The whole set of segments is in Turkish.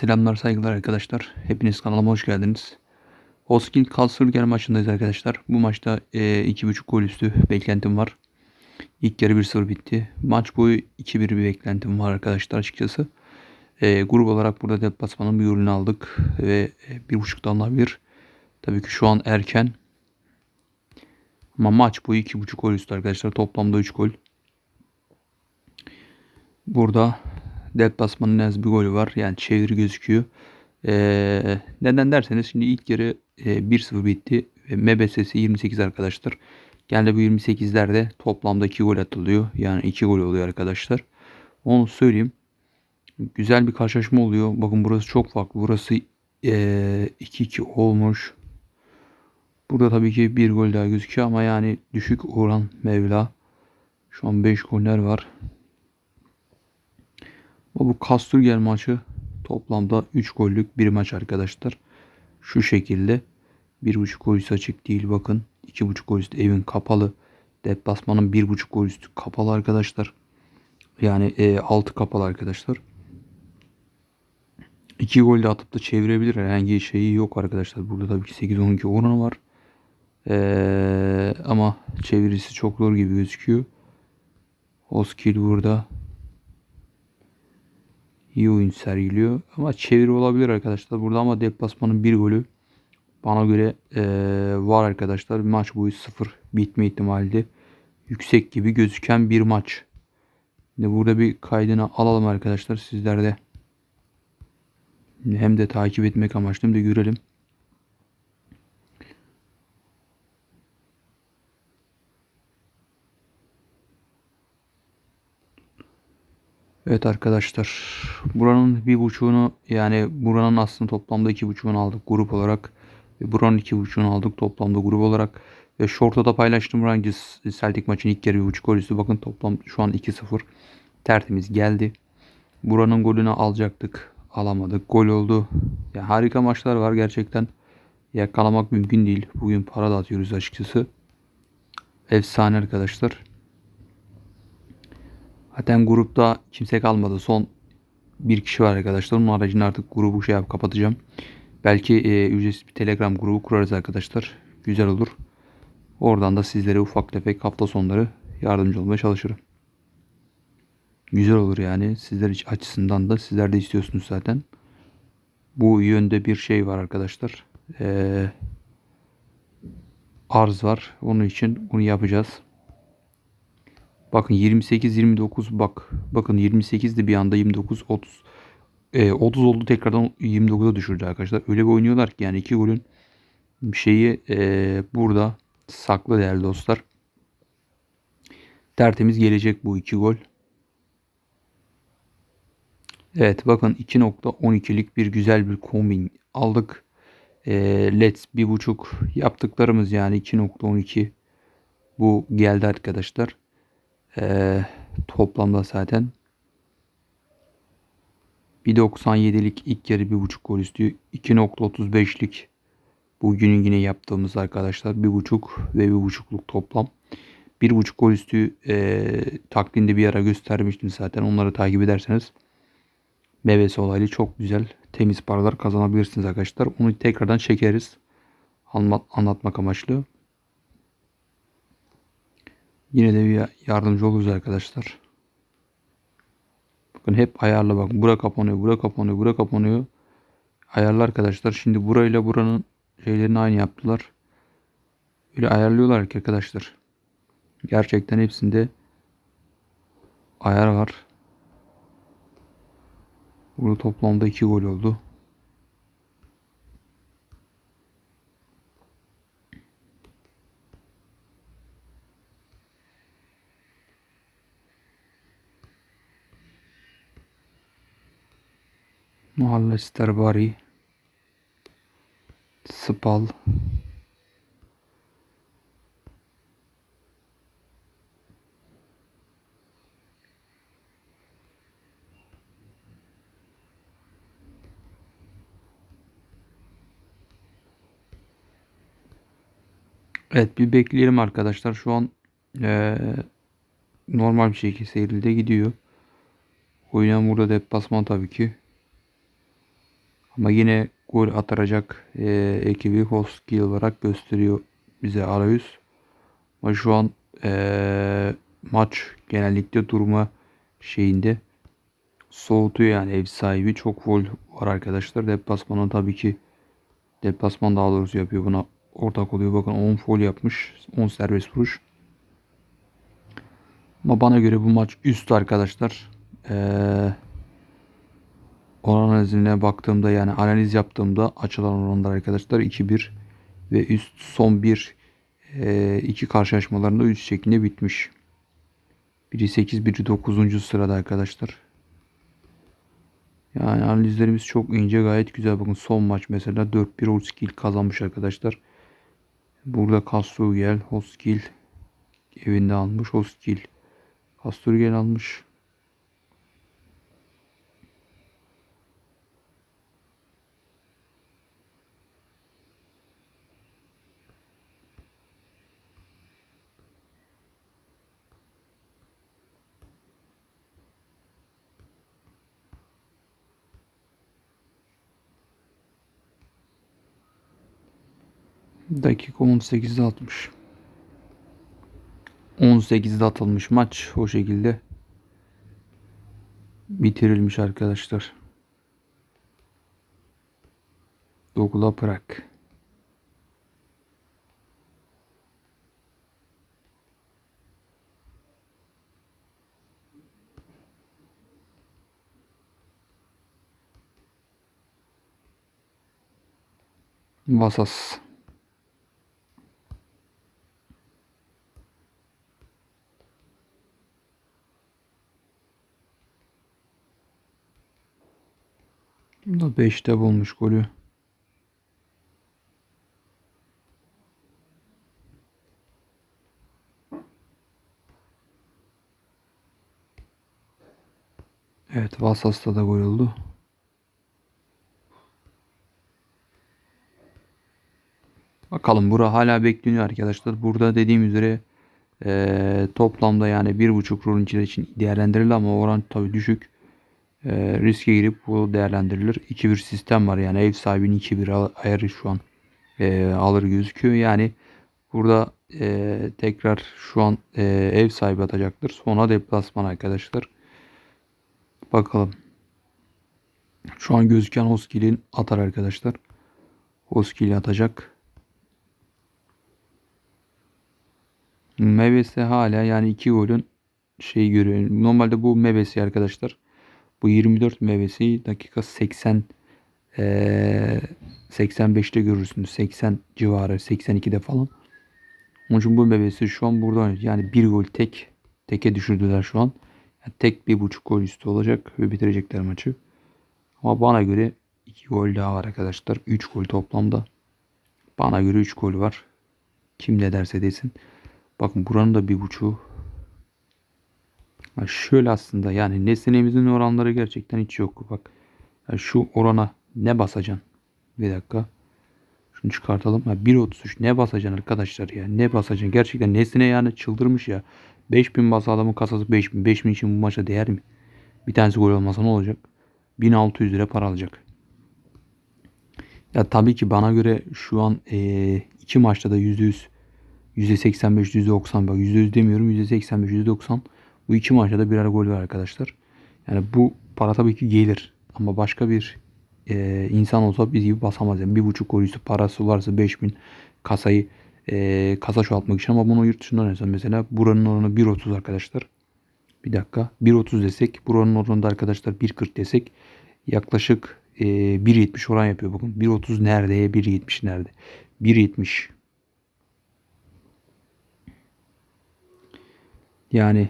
Selamlar saygılar arkadaşlar. Hepiniz kanalıma hoş geldiniz. Hoskin Kasırger maçındayız arkadaşlar. Bu maçta e, 2.5 gol üstü beklentim var. İlk yarı 1-0 bitti. Maç boyu 2-1 bir beklentim var arkadaşlar açıkçası. E, grup olarak burada deplasmanın bir ürünü aldık. Ve e, 1.5'dan da bir. Tabii ki şu an erken. Ama maç boyu 2.5 gol üstü arkadaşlar. Toplamda 3 gol. Burada deplasmanın az bir golü var. Yani çeviri gözüküyor. Ee, neden derseniz şimdi ilk yarı e, 1-0 bitti. Ve MBS'si 28 arkadaşlar. Geldi bu 28'lerde toplamda 2 gol atılıyor. Yani 2 gol oluyor arkadaşlar. Onu söyleyeyim. Güzel bir karşılaşma oluyor. Bakın burası çok farklı. Burası 2-2 olmuş. Burada tabii ki bir gol daha gözüküyor ama yani düşük oran Mevla. Şu an 5 goller var. Bu Kasturgel maçı toplamda 3 gollük bir maç arkadaşlar. Şu şekilde 1.5 gol üstü açık değil bakın. 2.5 gol üstü evin kapalı. Deplasmanın 1.5 gol üstü kapalı arkadaşlar. Yani e, altı kapalı arkadaşlar. 2 gol de atıp da çevirebilir. Herhangi şeyi yok arkadaşlar. Burada tabii ki 8-12 oranı var. Ee, ama çevirisi çok zor gibi gözüküyor. Oskil burada iyi oyun sergiliyor. Ama çeviri olabilir arkadaşlar. Burada ama deplasmanın bir golü bana göre e, var arkadaşlar. Maç boyu sıfır bitme ihtimali de yüksek gibi gözüken bir maç. Şimdi burada bir kaydını alalım arkadaşlar sizlerde. Hem de takip etmek amaçlı hem de görelim. Evet arkadaşlar. Buranın bir buçuğunu yani buranın aslında toplamda iki buçuğunu aldık grup olarak. Ve buranın iki buçuğunu aldık toplamda grup olarak. Ve short'a da paylaştım Rangers Celtic maçın ilk yarı bir buçuk gol. Bakın toplam şu an 2-0 tertemiz geldi. Buranın golünü alacaktık. Alamadık. Gol oldu. Ya harika maçlar var gerçekten. Yakalamak mümkün değil. Bugün para da atıyoruz açıkçası. Efsane arkadaşlar. Zaten grupta kimse kalmadı. Son bir kişi var arkadaşlar. Onun haricinde artık grubu şey yap kapatacağım. Belki e, ücretsiz bir Telegram grubu kurarız arkadaşlar. Güzel olur. Oradan da sizlere ufak tefek hafta sonları yardımcı olmaya çalışırım. Güzel olur yani. Sizler açısından da sizler de istiyorsunuz zaten. Bu yönde bir şey var arkadaşlar. Ee, arz var. Onun için bunu yapacağız. Bakın 28 29 bak. Bakın 28 de bir anda 29 30 e, 30 oldu tekrardan 29'a düşürdü arkadaşlar. Öyle bir oynuyorlar ki yani iki golün şeyi e, burada saklı değerli dostlar. Tertemiz gelecek bu iki gol. Evet bakın 2.12'lik bir güzel bir kombin aldık. E, Let's bir buçuk yaptıklarımız yani 2.12 bu geldi arkadaşlar. Ee, toplamda zaten 1.97'lik ilk yarı 1.5 gol üstü 2.35'lik bugünün yine yaptığımız arkadaşlar 1.5 ve 1.5'luk toplam. 1.5 gol üstü e, taklinde bir ara göstermiştim zaten. Onları takip ederseniz MBS olaylı çok güzel temiz paralar kazanabilirsiniz arkadaşlar. Onu tekrardan çekeriz. Anlat, anlatmak amaçlı Yine de bir yardımcı oluruz arkadaşlar. Bakın hep ayarla bak. Bura kapanıyor, bura kapanıyor, bura kapanıyor. Ayarlı arkadaşlar. Şimdi burayla buranın şeylerini aynı yaptılar. Böyle ayarlıyorlar ki arkadaşlar. Gerçekten hepsinde ayar var. Burada toplamda 2 gol oldu. Mahalle Sterbari Spal Evet bir bekleyelim arkadaşlar. Şu an ee, normal bir şekilde seyrilde gidiyor. Oynayan burada deplasman tabii ki. Ama yine gol atacak e, ekibi Hoski olarak gösteriyor bize arayüz. Ama şu an e, maç genellikle durma şeyinde soğutuyor yani ev sahibi. Çok gol var arkadaşlar. Deplasmanı tabii ki deplasman daha doğrusu yapıyor buna ortak oluyor. Bakın 10 foul yapmış. 10 serbest vuruş. Ama bana göre bu maç üst arkadaşlar. Ee, analizine baktığımda yani analiz yaptığımda açılan oranlar arkadaşlar 2-1 ve üst son bir e, iki karşılaşmalarında üst şeklinde bitmiş. Biri 8, biri 9. sırada arkadaşlar. Yani analizlerimiz çok ince gayet güzel. Bakın son maç mesela 4-1 Hoskil kazanmış arkadaşlar. Burada Kasturgel, Hoskil evinde almış. Hoskil Kasturgel almış. Dakika 18'de atmış. 18'de atılmış maç o şekilde bitirilmiş arkadaşlar. Dokula Prag. Vasas. 5'te bulmuş golü. Evet Vasas'ta da gol oldu. Bakalım bura hala bekleniyor arkadaşlar. Burada dediğim üzere e, toplamda yani bir buçuk rolün için değerlendirildi ama oran tabi düşük. E, riske girip bu değerlendirilir. 2-1 sistem var yani ev sahibinin 2-1 ayarı şu an e, alır gözüküyor. Yani burada e, tekrar şu an e, ev sahibi atacaktır. Sonra deplasman arkadaşlar. Bakalım. Şu an gözüken Hoskil'in atar arkadaşlar. Hoskil atacak. Mevesi hala yani iki golün şey görüyor. Normalde bu Mevesi arkadaşlar. Bu 24 meyvesi dakika 80 ee, 85'te görürsünüz. 80 civarı 82'de falan. Onun için bu meyvesi şu an burada yani bir gol tek teke düşürdüler şu an. Yani tek bir buçuk gol üstü olacak ve bitirecekler maçı. Ama bana göre iki gol daha var arkadaşlar. 3 gol toplamda. Bana göre 3 gol var. Kim ne derse desin. Bakın buranın da bir buçuğu şöyle aslında yani nesnemizin oranları gerçekten hiç yok. Bak şu orana ne basacaksın? Bir dakika. Şunu çıkartalım. Ha, 1.33 ne basacaksın arkadaşlar ya? Ne basacaksın? Gerçekten nesne yani çıldırmış ya. 5000 basa adamın kasası 5000. 5000 için bu maça değer mi? Bir tanesi gol olmasa ne olacak? 1600 lira para alacak. Ya tabii ki bana göre şu an e, iki maçta da %100 %85 %90 bak %100 demiyorum %85 %90 bu iki maçta da birer gol var arkadaşlar. Yani bu para tabii ki gelir. Ama başka bir e, insan olsa biz gibi basamaz. Yani bir buçuk gol üstü parası varsa 5000 kasayı e, kasa çoğaltmak için ama bunu yurt dışından oynarsan mesela buranın oranı 1.30 arkadaşlar. Bir dakika 1.30 desek buranın oranında arkadaşlar 1.40 desek yaklaşık e, 1.70 oran yapıyor. Bakın 1.30 nerede 1.70 nerede? 1.70 yani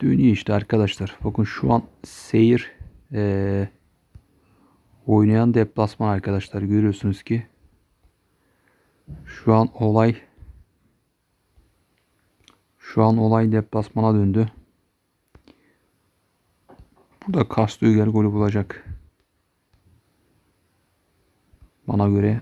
dönüyor işte arkadaşlar. Bakın şu an seyir ee, oynayan deplasman arkadaşlar. Görüyorsunuz ki şu an olay şu an olay deplasmana döndü. Burada Kastüger golü bulacak. Bana göre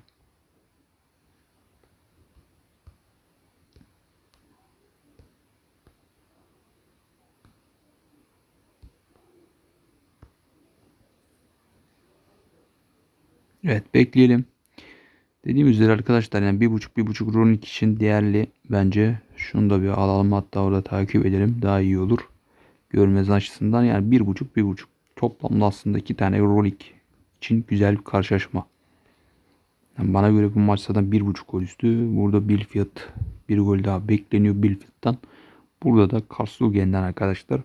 Evet bekleyelim. Dediğim üzere arkadaşlar yani bir buçuk bir buçuk runik için değerli bence. Şunu da bir alalım hatta orada takip edelim. Daha iyi olur. Görmez açısından yani bir buçuk bir buçuk. Toplamda aslında iki tane runik için güzel bir karşılaşma. Yani bana göre bu maç zaten bir buçuk gol üstü. Burada bir fiyat bir gol daha bekleniyor bir fiyattan. Burada da Karslugen'den arkadaşlar.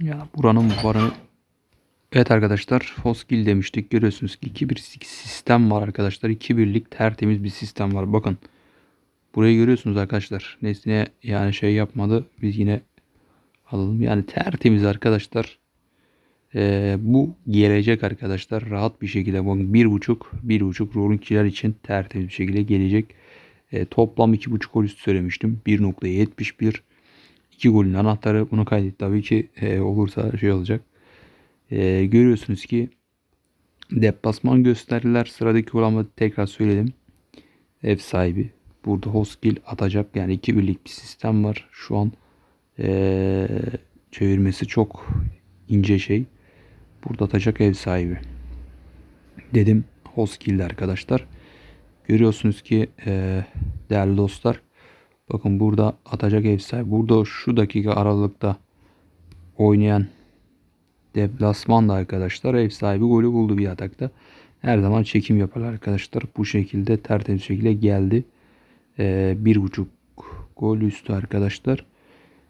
Ya buranın varını Evet arkadaşlar Foskil demiştik. Görüyorsunuz ki 2-1 sistem var arkadaşlar. 2-1'lik tertemiz bir sistem var. Bakın. Burayı görüyorsunuz arkadaşlar. Nesne yani şey yapmadı. Biz yine alalım. Yani tertemiz arkadaşlar. Ee, bu gelecek arkadaşlar. Rahat bir şekilde. Bakın 1.5 1.5 rollingçiler için tertemiz bir şekilde gelecek. Ee, toplam 2.5 gol üstü söylemiştim. 1.71 2 golün anahtarı. Bunu kaydet tabii ki e, olursa şey olacak. Ee, görüyorsunuz ki deplasman gösterdiler. Sıradaki olanı tekrar söyledim. Ev sahibi. Burada Hoskil atacak. Yani iki birlik bir sistem var. Şu an ee, çevirmesi çok ince şey. Burada atacak ev sahibi. Dedim Hoskil'de arkadaşlar. Görüyorsunuz ki ee, değerli dostlar. Bakın burada atacak ev sahibi. Burada şu dakika aralıkta oynayan Deplasmanda arkadaşlar ev sahibi golü buldu bir atakta. Her zaman çekim yaparlar arkadaşlar. Bu şekilde tertemiz şekilde geldi. Ee, bir buçuk gol üstü arkadaşlar.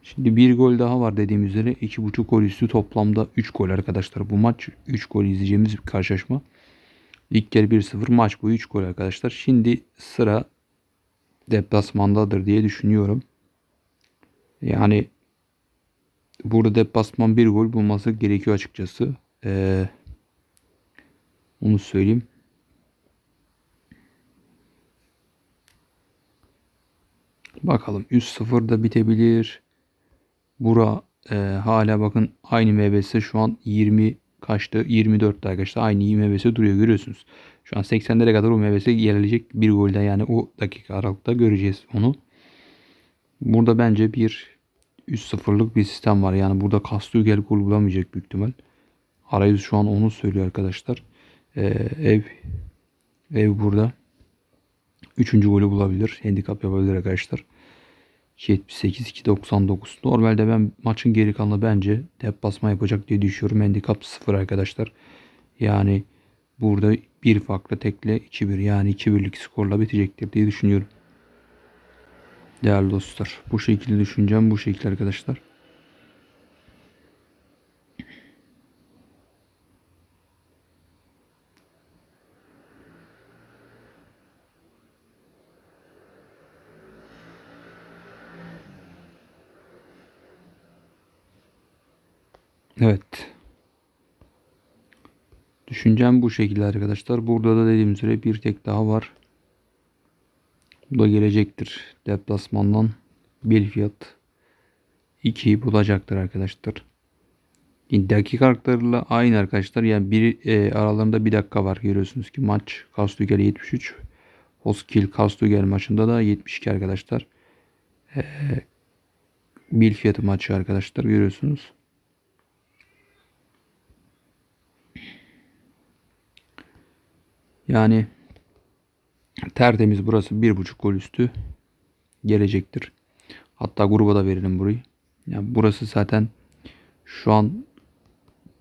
Şimdi bir gol daha var dediğim üzere. iki buçuk gol üstü toplamda 3 gol arkadaşlar. Bu maç 3 gol izleyeceğimiz bir karşılaşma. İlk kere 1-0 maç bu 3 gol arkadaşlar. Şimdi sıra deplasmandadır diye düşünüyorum. Yani burada deplasman bir gol bulması gerekiyor açıkçası. Ee, onu söyleyeyim. Bakalım 3-0 da bitebilir. Bura e, hala bakın aynı MBS şu an 20 kaçtı? 24 arkadaşlar. Aynı MBS duruyor görüyorsunuz. Şu an 80'lere kadar o MBS gelecek bir golde yani o dakika aralıkta göreceğiz onu. Burada bence bir 3-0'lık bir sistem var. Yani burada Kastugel gol bulamayacak büyük ihtimal. Arayüz şu an onu söylüyor arkadaşlar. Ee, ev ev burada. Üçüncü golü bulabilir. Handikap yapabilir arkadaşlar. 78-299. Normalde ben maçın geri kalanı bence deplasma yapacak diye düşünüyorum. Handikap 0 arkadaşlar. Yani burada bir farklı tekle 2-1 yani 2-1'lik skorla bitecektir diye düşünüyorum. Değerli dostlar. Bu şekilde düşüneceğim. Bu şekilde arkadaşlar. Evet. Düşüncem bu şekilde arkadaşlar. Burada da dediğim üzere bir tek daha var. Bu da gelecektir. Deplasmandan bir fiyat 2'yi bulacaktır arkadaşlar. Dakika kartlarıyla aynı arkadaşlar. Yani bir e, aralarında bir dakika var. Görüyorsunuz ki maç Kastugel 73. Hoskil Kastugel maçında da 72 arkadaşlar. E, bir fiyatı maçı arkadaşlar görüyorsunuz. Yani tertemiz burası bir buçuk gol üstü gelecektir. Hatta gruba da verelim burayı. Yani burası zaten şu an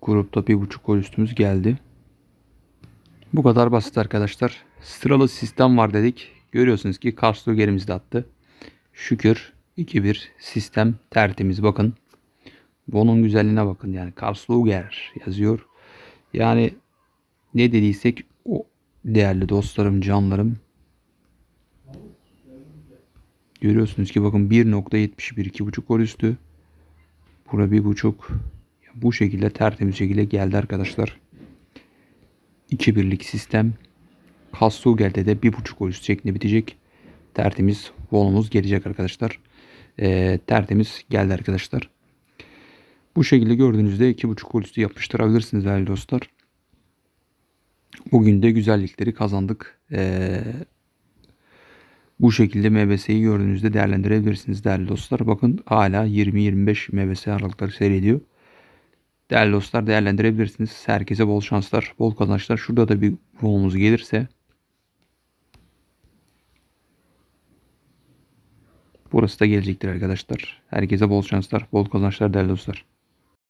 grupta bir buçuk gol üstümüz geldi. Bu kadar basit arkadaşlar. Sıralı sistem var dedik. Görüyorsunuz ki Karslo gerimizde attı. Şükür 2-1 sistem tertemiz bakın. Bunun güzelliğine bakın yani Karsluger yazıyor. Yani ne dediysek o değerli dostlarım, canlarım. Görüyorsunuz ki bakın 1.71 2.5 gol üstü. Bura 1.5 bu şekilde tertemiz şekilde geldi arkadaşlar. 2-1'lik sistem. Kastugel'de de 1.5 gol üstü şeklinde bitecek. Tertemiz volumuz gelecek arkadaşlar. Ee, tertemiz geldi arkadaşlar. Bu şekilde gördüğünüzde 2.5 gol üstü yapıştırabilirsiniz değerli dostlar. Bugün de güzellikleri kazandık. Ee, bu şekilde MBS'yi gördüğünüzde değerlendirebilirsiniz değerli dostlar. Bakın hala 20-25 MBS aralıkları seyrediyor. Değerli dostlar değerlendirebilirsiniz. Herkese bol şanslar, bol kazançlar. Şurada da bir golümüz gelirse burası da gelecektir arkadaşlar. Herkese bol şanslar, bol kazançlar değerli dostlar.